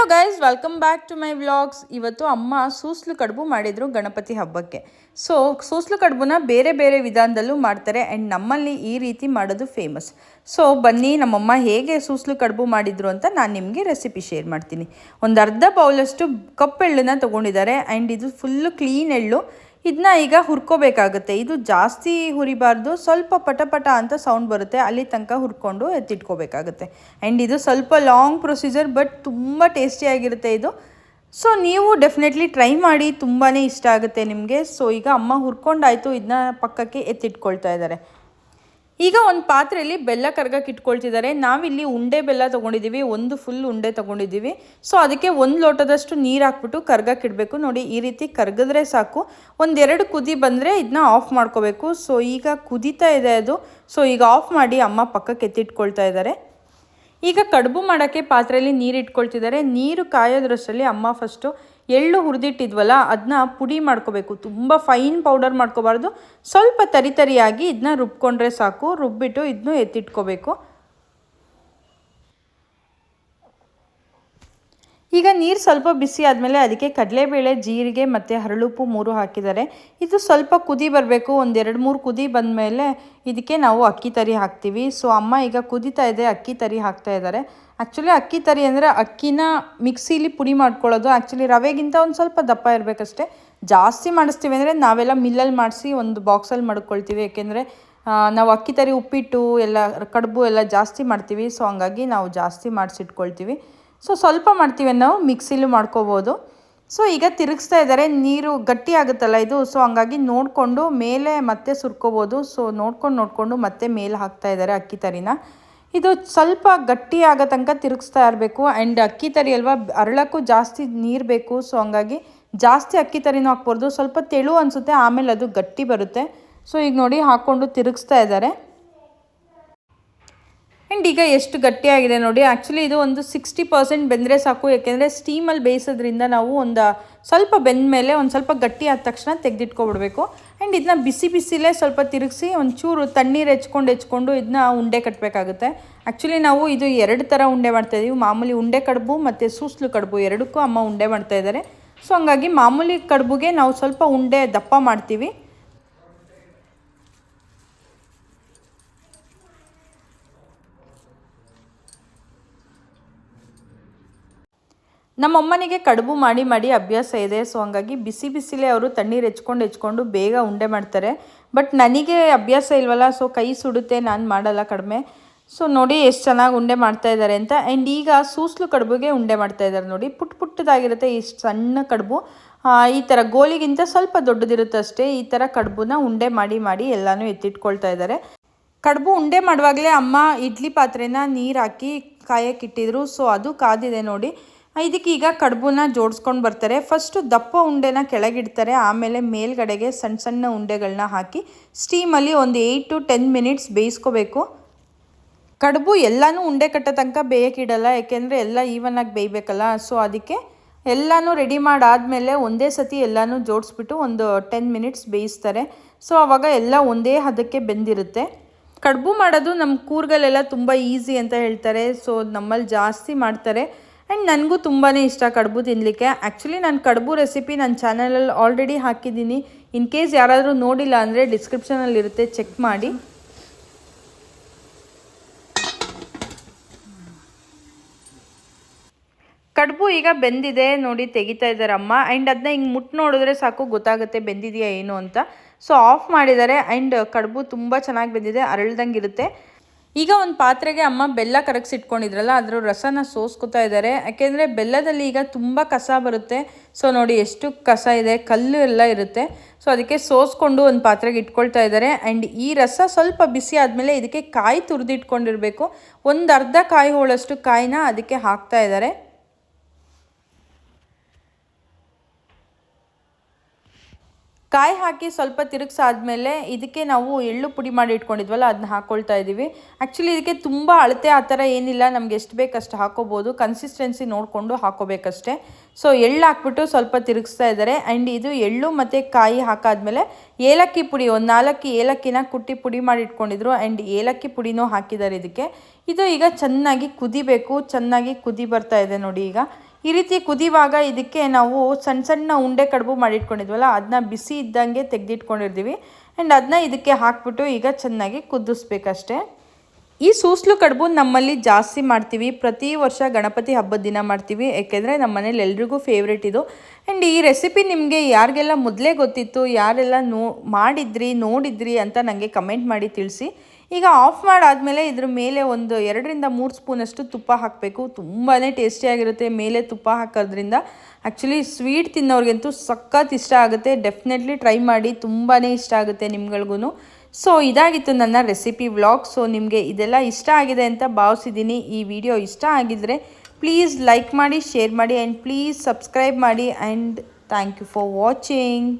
Hello guys welcome back to my vlogs ಇವತ್ತು ಅಮ್ಮ ಸೂಸ್ಲು ಕಡುಬು ಮಾಡಿದರು ಗಣಪತಿ ಹಬ್ಬಕ್ಕೆ. ಸೊ ಸೂಸ್ಲು ಕಡುಬುನ ಬೇರೆ ಬೇರೆ ವಿಧಾನದಲ್ಲೂ ಮಾಡ್ತಾರೆ ಆ್ಯಂಡ್ ನಮ್ಮಲ್ಲಿ ಈ ರೀತಿ ಮಾಡೋದು ಫೇಮಸ್ ಸೊ ಬನ್ನಿ, ನಮ್ಮಮ್ಮ ಹೇಗೆ ಸೂಸ್ಲು ಕಡುಬು ಮಾಡಿದ್ರು ಅಂತ ನಾನು ನಿಮಗೆ ರೆಸಿಪಿ ಶೇರ್ ಮಾಡ್ತೀನಿ. ಒಂದು ಅರ್ಧ ಬೌಲಷ್ಟು ಕಪ್ಪೆಳ್ಳನ್ನ ತೊಗೊಂಡಿದ್ದಾರೆ ಆ್ಯಂಡ್ ಇದು ಫುಲ್ಲು ಕ್ಲೀನ್ ಎಳ್ಳು. ಇದನ್ನ ಈಗ ಹುರ್ಕೋಬೇಕಾಗುತ್ತೆ. ಇದು ಜಾಸ್ತಿ ಹುರಿಬಾರ್ದು, ಸ್ವಲ್ಪ ಪಟಪಟ ಪಟ ಅಂತ ಸೌಂಡ್ ಬರುತ್ತೆ. ಅಲ್ಲಿ ತನಕ ಹುರ್ಕೊಂಡು ಎತ್ತಿಟ್ಕೋಬೇಕಾಗುತ್ತೆ. ಆ್ಯಂಡ್ ಇದು ಸ್ವಲ್ಪ ಲಾಂಗ್ ಪ್ರೊಸೀಜರ್ ಬಟ್ ತುಂಬ ಟೇಸ್ಟಿಯಾಗಿರುತ್ತೆ ಇದು. ಸೊ ನೀವು ಡೆಫಿನೆಟ್ಲಿ ಟ್ರೈ ಮಾಡಿ ತುಂಬಾ ಇಷ್ಟ ಆಗುತ್ತೆ ನಿಮಗೆ. ಸೊ ಈಗ ಅಮ್ಮ ಹುರ್ಕೊಂಡಾಯಿತು ಇದನ್ನ ಪಕ್ಕಕ್ಕೆ ಎತ್ತಿಟ್ಕೊಳ್ತಾ ಇದ್ದಾರೆ ಈಗ ಒಂದು ಪಾತ್ರೆಯಲ್ಲಿ ಬೆಲ್ಲ ಕರ್ಗಕ್ಕೆ ಇಟ್ಕೊಳ್ತಿದ್ದಾರೆ. ನಾವಿಲ್ಲಿ ಉಂಡೆ ಬೆಲ್ಲ ತೊಗೊಂಡಿದ್ದೀವಿ ಒಂದು ಫುಲ್ ಉಂಡೆ ತೊಗೊಂಡಿದ್ದೀವಿ ಸೊ ಅದಕ್ಕೆ ಒಂದು ಲೋಟದಷ್ಟು ನೀರು ಹಾಕ್ಬಿಟ್ಟು ಕರ್ಗಕ್ಕೆ ಇಡಬೇಕು. ನೋಡಿ, ಈ ರೀತಿ ಕರ್ಗಿದ್ರೆ ಸಾಕು. ಒಂದೆರಡು ಕುದಿ ಬಂದರೆ ಇದನ್ನ ಆಫ್ ಮಾಡ್ಕೋಬೇಕು. ಸೊ ಈಗ ಕುದೀತಾ ಇದೆ ಅದು. ಸೊ ಈಗ ಆಫ್ ಮಾಡಿ ಅಮ್ಮ ಪಕ್ಕಕ್ಕೆ ಎತ್ತಿಟ್ಕೊಳ್ತಾ ಇದ್ದಾರೆ. ಈಗ ಕಡುಬು ಮಾಡೋಕ್ಕೆ ಪಾತ್ರೆಯಲ್ಲಿ ನೀರು ಇಟ್ಕೊಳ್ತಿದ್ದಾರೆ. ನೀರು ಕಾಯೋದ್ರಷ್ಟರಲ್ಲಿ ಅಮ್ಮ ಫಸ್ಟು ಎಳ್ಳು ಹುರಿದಿಟ್ಟಿದ್ವಲ್ಲ ಅದನ್ನ ಪುಡಿ ಮಾಡ್ಕೋಬೇಕು. ತುಂಬ ಫೈನ್ ಪೌಡರ್ ಮಾಡ್ಕೋಬಾರ್ದು. ಸ್ವಲ್ಪ ತರಿತರಿಯಾಗಿ ಇದನ್ನ ರುಬ್ಕೊಂಡ್ರೆ ಸಾಕು. ರುಬ್ಬಿಟ್ಟು ಇದನ್ನು ಎತ್ತಿಟ್ಕೋಬೇಕು. ಈಗ ನೀರು ಸ್ವಲ್ಪ ಬಿಸಿ ಆದಮೇಲೆ ಅದಕ್ಕೆ ಕಡಲೆಬೇಳೆ, ಜೀರಿಗೆ ಮತ್ತು ಹರಳುಪ್ಪು ಮೂರು ಹಾಕಿದ್ದಾರೆ. ಇದು ಸ್ವಲ್ಪ ಕುದಿ ಬರಬೇಕು. ಒಂದೆರಡು ಮೂರು ಕುದಿ ಬಂದಮೇಲೆ ಇದಕ್ಕೆ ನಾವು ಅಕ್ಕಿ ತರಿ ಹಾಕ್ತೀವಿ. ಸೊ, ಅಮ್ಮ ಈಗ ಕುದಿತಾ ಇದೆ, ಅಕ್ಕಿ ತರಿ ಹಾಕ್ತಾ ಇದ್ದಾರೆ. ಆ್ಯಕ್ಚುಲಿ ಅಕ್ಕಿ ತರಿ ಅಂದರೆ ಅಕ್ಕಿನ ಮಿಕ್ಸಿಲಿ ಪುಡಿ ಮಾಡ್ಕೊಳ್ಳೋದು. ಆ್ಯಕ್ಚುಲಿ ರವೆಗಿಂತ ಒಂದು ಸ್ವಲ್ಪ ದಪ್ಪ ಇರಬೇಕಷ್ಟೆ. ಜಾಸ್ತಿ ಮಾಡಿಸ್ತೀವಿ ಅಂದರೆ ನಾವೆಲ್ಲ ಮಿಲ್ಲಲ್ಲಿ ಮಾಡಿಸಿ ಒಂದು ಬಾಕ್ಸಲ್ಲಿ ಮಾಡ್ಕೊಳ್ತೀವಿ. ಏಕೆಂದರೆ ನಾವು ಅಕ್ಕಿ ತರಿ ಉಪ್ಪಿಟ್ಟು, ಎಲ್ಲ ಕಡುಬು ಎಲ್ಲ ಜಾಸ್ತಿ ಮಾಡ್ತೀವಿ. ಸೊ, ಹಂಗಾಗಿ ನಾವು ಜಾಸ್ತಿ ಮಾಡಿಸಿಟ್ಕೊಳ್ತೀವಿ. ಸೊ ಸ್ವಲ್ಪ ಮಾಡ್ತೀವಿ ನಾವು ಮಿಕ್ಸಿಲು ಮಾಡ್ಕೋಬೋದು. ಸೊ ಈಗ ತಿರುಗಿಸ್ತಾ ಇದ್ದಾರೆ. ನೀರು ಗಟ್ಟಿ ಆಗುತ್ತಲ್ಲ ಇದು? ಸೊ ಹಂಗಾಗಿ ನೋಡಿಕೊಂಡು ಮೇಲೆ ಮತ್ತೆ ಸುರ್ಕೋಬೋದು. ಸೊ ನೋಡ್ಕೊಂಡು, ನೋಡಿಕೊಂಡು ಮತ್ತೆ ಮೇಲೆ ಹಾಕ್ತಾ ಇದ್ದಾರೆ ಅಕ್ಕಿ ತರಿನ. ಇದು ಸ್ವಲ್ಪ ಗಟ್ಟಿ ಆಗೋ ತನಕ ತಿರುಗಿಸ್ತಾ ಇರಬೇಕು. ಆ್ಯಂಡ್ ಅಕ್ಕಿ ತರಿ ಅಲ್ವಾ, ಅರಳಕ್ಕೂ ಜಾಸ್ತಿ ನೀರು ಬೇಕು. ಸೊ ಹಂಗಾಗಿ ಜಾಸ್ತಿ ಅಕ್ಕಿ ತರಿನೂ ಹಾಕ್ಬಾರ್ದು. ಸ್ವಲ್ಪ ತೆಳು ಅನಿಸುತ್ತೆ, ಆಮೇಲೆ ಅದು ಗಟ್ಟಿ ಬರುತ್ತೆ. ಸೊ ಈಗ ನೋಡಿ ಹಾಕ್ಕೊಂಡು ತಿರುಗಿಸ್ತಾ ಇದ್ದಾರೆ. ಆ್ಯಂಡ್ ಈಗ ಎಷ್ಟು ಗಟ್ಟಿಯಾಗಿದೆ ನೋಡಿ ಆ್ಯಕ್ಚುಲಿ ಇದು ಒಂದು ಸಿಕ್ಸ್ಟಿ ಪರ್ಸೆಂಟ್ ಬೆಂದರೆ ಸಾಕು ಯಾಕೆಂದರೆ ಸ್ಟೀಮಲ್ಲಿ ಬೇಯಿಸೋದ್ರಿಂದ ನಾವು ಒಂದು ಸ್ವಲ್ಪ ಬೆಂದ ಮೇಲೆ ಒಂದು ಸ್ವಲ್ಪ ಗಟ್ಟಿ ಆದ ತಕ್ಷಣ ತೆಗೆದಿಟ್ಕೊಬಿಡ್ಬೇಕು. ಆ್ಯಂಡ್ ಇದನ್ನ ಬಿಸಿ ಬಿಸಿಲೇ ಸ್ವಲ್ಪ ತಿರುಗಿಸಿ ಒಂಚೂರು ತಣ್ಣೀರು ಹೆಚ್ಕೊಂಡು ಹೆಚ್ಕೊಂಡು ಇದನ್ನ ಉಂಡೆ ಕಟ್ಟಬೇಕಾಗುತ್ತೆ ಆ್ಯಕ್ಚುಲಿ ನಾವು ಇದು ಎರಡು ಥರ ಉಂಡೆ ಮಾಡ್ತಾ ಇದ್ದೀವಿ ಮಾಮೂಲಿ ಉಂಡೆ ಕಡುಬು ಮತ್ತು ಸೂಸ್ಲು ಕಡುಬು ಎರಡಕ್ಕೂ ಅಮ್ಮ ಉಂಡೆ ಮಾಡ್ತಾ ಇದ್ದಾರೆ ಸೊ ಹಂಗಾಗಿ ಮಾಮೂಲಿ ಕಡುಬುಗೆ ನಾವು ಸ್ವಲ್ಪ ಉಂಡೆ ದಪ್ಪ ಮಾಡ್ತೀವಿ. ನಮ್ಮಮ್ಮನಿಗೆ ಕಡುಬು ಮಾಡಿ ಮಾಡಿ ಅಭ್ಯಾಸ ಇದೆ ಸೊ ಹಂಗಾಗಿ ಬಿಸಿ ಬಿಸಿಲೇ ಅವರು ತಣ್ಣೀರು ಹೆಚ್ಕೊಂಡು ಹೆಚ್ಕೊಂಡು ಬೇಗ ಉಂಡೆ ಮಾಡ್ತಾರೆ. ಬಟ್ ನನಗೆ ಅಭ್ಯಾಸ ಇಲ್ವಲ್ಲ ಸೊ ಕೈ ಸುಡುತ್ತೆ, ನಾನು ಮಾಡಲ್ಲ ಕಡಿಮೆ. ಸೊ ನೋಡಿ ಎಷ್ಟು ಚೆನ್ನಾಗಿ ಉಂಡೆ ಮಾಡ್ತಾ ಇದ್ದಾರೆ ಅಂತ. ಆ್ಯಂಡ್ ಈಗ ಸೂಸ್ಲು ಕಡುಬುಗೆ ಉಂಡೆ ಮಾಡ್ತಾ ಇದ್ದಾರೆ ನೋಡಿ. ಪುಟ್ ಪುಟ್ಟದಾಗಿರುತ್ತೆ ಇಷ್ಟು ಸಣ್ಣ ಕಡುಬು. ಈ ಥರ ಗೋಲಿಗಿಂತ ಸ್ವಲ್ಪ ದೊಡ್ಡದಿರುತ್ತೆ ಅಷ್ಟೇ. ಈ ಥರ ಕಡುಬುನ ಉಂಡೆ ಮಾಡಿ ಮಾಡಿ ಎಲ್ಲನೂ ಎತ್ತಿಟ್ಕೊಳ್ತಾ ಇದ್ದಾರೆ ಕಡುಬು ಉಂಡೆ ಮಾಡುವಾಗಲೇ ಅಮ್ಮ ಇಡ್ಲಿ ಪಾತ್ರೆನ ನೀರು ಹಾಕಿ ಕಾಯಕ್ಕಿಟ್ಟಿದ್ರು ಸೊ ಅದು ಕಾದಿದೆ ನೋಡಿ. ಇದಕ್ಕೆ ಈಗ ಕಡುಬನ್ನ ಜೋಡಿಸ್ಕೊಂಡು ಬರ್ತಾರೆ. ಫಸ್ಟು ದಪ್ಪ ಉಂಡೆನ ಕೆಳಗಿಡ್ತಾರೆ. ಆಮೇಲೆ ಮೇಲ್ಗಡೆಗೆ ಸಣ್ಣ ಸಣ್ಣ ಉಂಡೆಗಳನ್ನ ಹಾಕಿ ಸ್ಟೀಮಲ್ಲಿ ಒಂದು ಏಯ್ಟ್ ಟು ಟೆನ್ ಮಿನಿಟ್ಸ್ ಬೇಯಿಸ್ಕೋಬೇಕು. ಕಡುಬು ಎಲ್ಲನೂ ಉಂಡೆ ಕಟ್ಟೋ ತನಕ ಬೇಯಕ್ಕಿಡಲ್ಲ ಯಾಕೆಂದರೆ ಎಲ್ಲ ಈವನ್ನಾಗಿ ಬೇಯಬೇಕಲ್ಲ. ಸೊ ಅದಕ್ಕೆ ಎಲ್ಲನೂ ರೆಡಿ ಮಾಡಾದಮೇಲೆ ಒಂದೇ ಸತಿ ಎಲ್ಲನೂ ಜೋಡಿಸ್ಬಿಟ್ಟು ಒಂದು ಟೆನ್ ಮಿನಿಟ್ಸ್ ಬೇಯಿಸ್ತಾರೆ. ಸೊ ಆವಾಗ ಎಲ್ಲ ಒಂದೇ ಹದಕ್ಕೆ ಬೆಂದಿರುತ್ತೆ. ಕಡುಬು ಮಾಡೋದು ನಮ್ಮ ಕೂರ್ಗಲೆಲ್ಲ ತುಂಬ ಈಸಿ ಅಂತ ಹೇಳ್ತಾರೆ. ಸೊ ನಮ್ಮಲ್ಲಿ ಜಾಸ್ತಿ ಮಾಡ್ತಾರೆ. ಆ್ಯಂಡ್ ನನಗೂ ತುಂಬಾ ಇಷ್ಟ ಕಡುಬು ತಿನ್ನಲಿಕ್ಕೆ ಆ್ಯಕ್ಚುಲಿ ನಾನು ಕಡುಬು ರೆಸಿಪಿ ನನ್ನ ಚಾನಲಲ್ಲಿ ಆಲ್ರೆಡಿ ಹಾಕಿದ್ದೀನಿ. ಇನ್ ಕೇಸ್ ಯಾರಾದರೂ ನೋಡಿಲ್ಲ ಅಂದರೆ ಡಿಸ್ಕ್ರಿಪ್ಷನಲ್ಲಿರುತ್ತೆ ಚೆಕ್ ಮಾಡಿ. ಕಡುಬು ಈಗ ಬೆಂದಿದೆ ನೋಡಿ, ತೆಗಿತಾ ಇದ್ದಾರೆ ಅಮ್ಮ. ಆ್ಯಂಡ್ ಅದನ್ನ ಹಿಂಗೆ ಮುಟ್ಟು ನೋಡಿದ್ರೆ ಸಾಕು, ಗೊತ್ತಾಗುತ್ತೆ ಬೆಂದಿದೆಯಾ ಏನು ಅಂತ. ಸೊ ಆಫ್ ಮಾಡಿದ್ದಾರೆ. ಆ್ಯಂಡ್ ಕಡುಬು ತುಂಬ ಚೆನ್ನಾಗಿ ಬೆಂದಿದೆ, ಅರಳ್ದಂಗೆ ಇರುತ್ತೆ. ಈಗ ಒಂದು ಪಾತ್ರೆಗೆ ಅಮ್ಮ ಬೆಲ್ಲ ಕರಗಿಸಿಟ್ಕೊಂಡಿದ್ರಲ್ಲ, ಅದರ ರಸನ ಸೋಸ್ಕೊತಾ ಇದ್ದಾರೆ ಯಾಕೆಂದರೆ ಬೆಲ್ಲದಲ್ಲಿ ಈಗ ತುಂಬ ಕಸ ಬರುತ್ತೆ. ಸೊ ನೋಡಿ ಎಷ್ಟು ಕಸ ಇದೆ, ಕಲ್ಲು ಎಲ್ಲ ಇರುತ್ತೆ. ಸೊ ಅದಕ್ಕೆ ಸೋಸ್ಕೊಂಡು ಒಂದು ಪಾತ್ರೆಗೆ ಇಟ್ಕೊಳ್ತಾ ಇದ್ದಾರೆ ಆ್ಯಂಡ್ ಈ ರಸ ಸ್ವಲ್ಪ ಬಿಸಿ ಆದಮೇಲೆ ಇದಕ್ಕೆ ಕಾಯಿ ತುರಿದಿಟ್ಕೊಂಡಿರಬೇಕು. ಒಂದು ಅರ್ಧ ಕಾಯಿ ಹೋಳಷ್ಟು ಕಾಯಿನ ಅದಕ್ಕೆ ಹಾಕ್ತಾ ಇದ್ದಾರೆ ಕಾಯಿ ಹಾಕಿ ಸ್ವಲ್ಪ ತಿರುಗಿಸಾದ್ಮೇಲೆ ಇದಕ್ಕೆ ನಾವು ಎಳ್ಳು ಪುಡಿ ಮಾಡಿ ಇಟ್ಕೊಂಡಿದ್ವಲ್ಲ ಅದನ್ನ ಹಾಕ್ಕೊಳ್ತಾ ಇದ್ದೀವಿ ಆ್ಯಕ್ಚುಲಿ ಇದಕ್ಕೆ ತುಂಬ ಅಳತೆ ಆ ಥರ ಏನಿಲ್ಲ, ನಮ್ಗೆ ಎಷ್ಟು ಬೇಕಷ್ಟು ಹಾಕೋಬೋದು. ಕನ್ಸಿಸ್ಟೆನ್ಸಿ ನೋಡಿಕೊಂಡು ಹಾಕೋಬೇಕಷ್ಟೇ. ಸೊ ಎಳ್ಳು ಹಾಕ್ಬಿಟ್ಟು ಸ್ವಲ್ಪ ತಿರುಗಿಸ್ತಾ ಇದ್ದಾರೆ. ಆ್ಯಂಡ್ ಇದು ಎಳ್ಳು ಮತ್ತು ಕಾಯಿ ಹಾಕಾದ್ಮೇಲೆ ಏಲಕ್ಕಿ ಪುಡಿ, ಒಂದು ನಾಲ್ಕು ಏಲಕ್ಕಿನ ಕುಟ್ಟಿ ಪುಡಿ ಮಾಡಿ ಇಟ್ಕೊಂಡಿದ್ರು. ಆ್ಯಂಡ್ ಏಲಕ್ಕಿ ಪುಡಿನೂ ಹಾಕಿದ್ದಾರೆ ಇದಕ್ಕೆ. ಇದು ಈಗ ಚೆನ್ನಾಗಿ ಕುದಿಬೇಕು. ಚೆನ್ನಾಗಿ ಕುದಿ ಬರ್ತಾ ಇದೆ ನೋಡಿ ಈಗ. ಈ ರೀತಿ ಕುದಿವಾಗ ಇದಕ್ಕೆ ನಾವು ಸಣ್ಣ ಸಣ್ಣ ಉಂಡೆ ಕಡುಬು ಮಾಡಿಟ್ಕೊಂಡಿದ್ವಲ್ಲ ಅದನ್ನ ಬಿಸಿ ಇದ್ದಂಗೆ ತೆಗೆದಿಟ್ಕೊಂಡಿರ್ತೀವಿ. ಆ್ಯಂಡ್ ಅದನ್ನ ಇದಕ್ಕೆ ಹಾಕ್ಬಿಟ್ಟು ಈಗ ಚೆನ್ನಾಗಿ ಕುದಿಸ್ಬೇಕಷ್ಟೆ. ಈ ಸೂಸ್ಲು ಕಡುಬು ನಮ್ಮಲ್ಲಿ ಜಾಸ್ತಿ ಮಾಡ್ತೀವಿ. ಪ್ರತಿ ವರ್ಷ ಗಣಪತಿ ಹಬ್ಬದ ದಿನ ಮಾಡ್ತೀವಿ. ಯಾಕೆಂದರೆ ನಮ್ಮ ಮನೇಲಿ ಎಲ್ರಿಗೂ ಫೇವ್ರೇಟ್ ಇದು. ಆ್ಯಂಡ್ ಈ ರೆಸಿಪಿ ನಿಮಗೆ ಯಾರಿಗೆಲ್ಲ ಮೊದಲೇ ಗೊತ್ತಿತ್ತು, ಯಾರೆಲ್ಲ ನೋ, ಮಾಡಿದ್ರಿ, ನೋಡಿದ್ರಿ ಅಂತ ನನಗೆ ಕಮೆಂಟ್ ಮಾಡಿ ತಿಳಿಸಿ. ಈಗ ಆಫ್ ಮಾಡಾದಮೇಲೆ ಇದ್ರ ಮೇಲೆ ಒಂದು ಎರಡರಿಂದ ಮೂರು ಸ್ಪೂನಷ್ಟು ತುಪ್ಪ ಹಾಕಬೇಕು. ತುಂಬಾ ಟೇಸ್ಟಿಯಾಗಿರುತ್ತೆ ಮೇಲೆ ತುಪ್ಪ ಹಾಕೋದ್ರಿಂದ. ಆ್ಯಕ್ಚುಲಿ ಸ್ವೀಟ್ ತಿನ್ನೋರಿಗಂತೂ ಸಖತ್ ಇಷ್ಟ ಆಗುತ್ತೆ. ಡೆಫಿನೆಟ್ಲಿ ಟ್ರೈ ಮಾಡಿ ತುಂಬಾ ಇಷ್ಟ ಆಗುತ್ತೆ ನಿಮ್ಗಳ್ಗೂ ಸೊ ಇದಾಗಿತ್ತು ನನ್ನ ರೆಸಿಪಿ ವ್ಲಾಗ್ ಸೊ ನಿಮಗೆ ಇದೆಲ್ಲ ಇಷ್ಟ ಆಗಿದೆ ಅಂತ ಭಾವಿಸಿದ್ದೀನಿ. ಈ ವಿಡಿಯೋ ಇಷ್ಟ ಆಗಿದ್ದರೆ ಪ್ಲೀಸ್ ಲೈಕ್ ಮಾಡಿ ಶೇರ್ ಮಾಡಿ ಆ್ಯಂಡ್ ಪ್ಲೀಸ್ ಸಬ್ಸ್ಕ್ರೈಬ್ ಮಾಡಿ. And thank you for watching